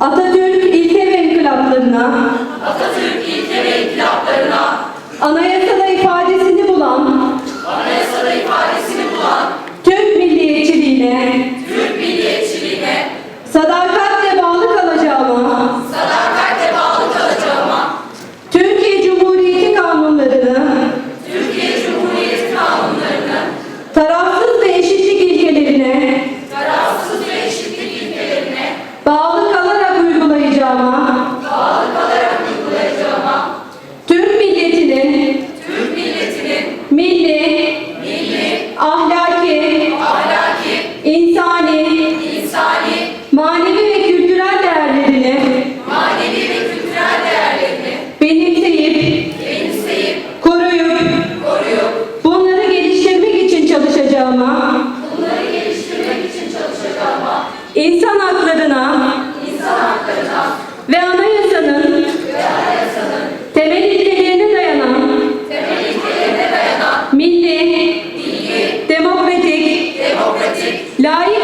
Atatürk ilke ve inkılaplarına. Atatürk ilke ve inkılaplarına. Anayasada ifade milli, milli ahlaki, ahlaki, insani, insani, manevi ve kültürel değerlerini, manevi ve kültürel değerlerini benimseyip, benimseyip, koruyup, koruyup, bunları geliştirmek için çalışacağıma, bunları geliştirmek için çalışacağıma, insan haklarına, insan haklarına ve ana La